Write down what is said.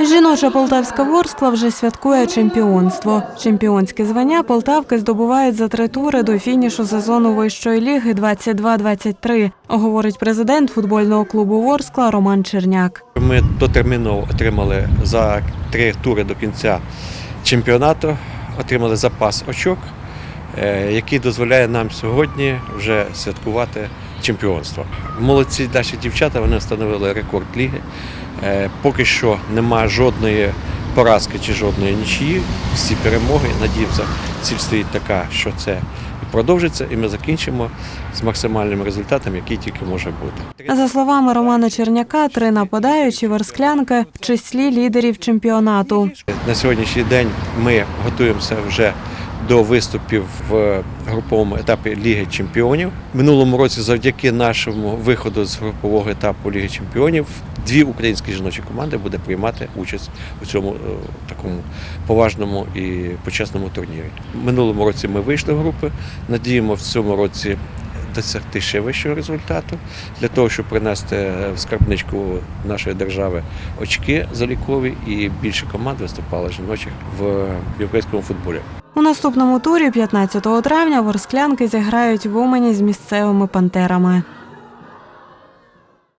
Жіноча полтавська ворскла вже святкує чемпіонство. Чемпіонське звання полтавки здобувають за три тури до фінішу сезону вищої ліги 22-23, говорить президент футбольного клубу Ворскла Роман Черняк. Ми дотерміново отримали за три тури до кінця чемпіонату, отримали запас очок, який дозволяє нам сьогодні вже святкувати чемпіонство. Молодці наші дівчата вони встановили рекорд ліги. Е, Поки що немає жодної поразки чи жодної нічиї. Всі перемоги. Надіємося, ціль стоїть така, що це і продовжиться, і ми закінчимо з максимальним результатом, який тільки може бути. За словами Романа Черняка, три нападаючі версклянки в числі лідерів чемпіонату. На сьогоднішній день ми готуємося вже до виступів в груповому етапі Ліги Чемпіонів. Минулому році, завдяки нашому виходу з групового етапу Ліги Чемпіонів, дві українські жіночі команди буде приймати участь у цьому е, такому поважному і почесному турнірі. Минулому році ми вийшли в групи. Надіємо в цьому році досягти ще вищого результату для того, щоб принести в скарбничку нашої держави очки залікові і більше команд виступало жіночих в європейському футболі. У наступному турі, 15 травня, ворсклянки зіграють в Умані з місцевими пантерами.